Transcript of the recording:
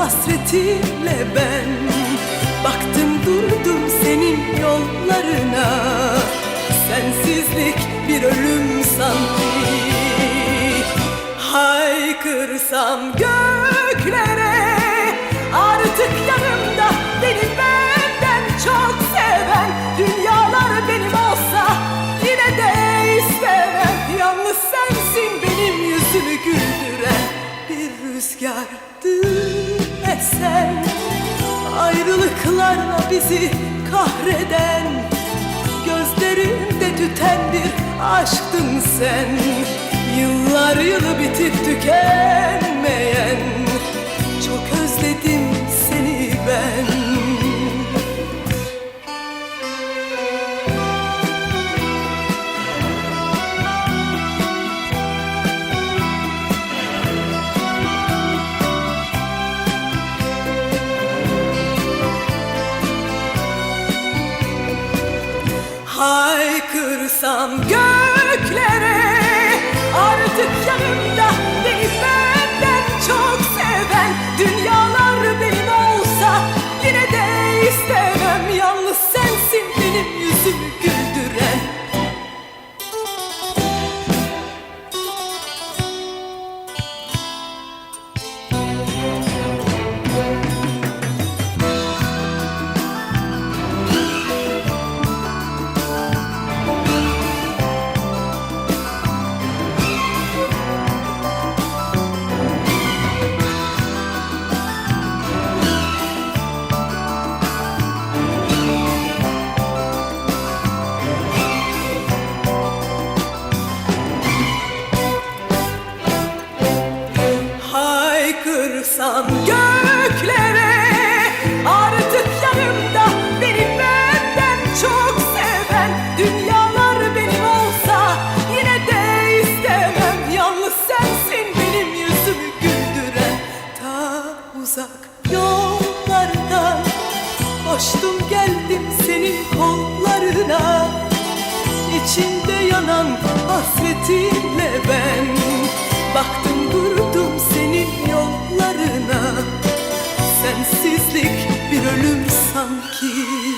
hasretinle ben. Baktım durdum senin yollarına. Sensizlik bir ölüm sanki. Haykırsam göklere Artık yanımda beni benden çok seven Dünyalar benim olsa yine de istemem. Yalnız sensin benim yüzümü güldüren Bir rüzgardı Ayrılıklarla bizi kahreden Gözlerimde tüten bir aşktın sen. Yıllar yılı bitip tükenmeyen Haykırsam göklere Artık yanımda Koştum geldim senin kollarına. İçinde yanan hasretinle ben. Baktım durdum senin yollarına. Sensizlik bir ölüm sanki.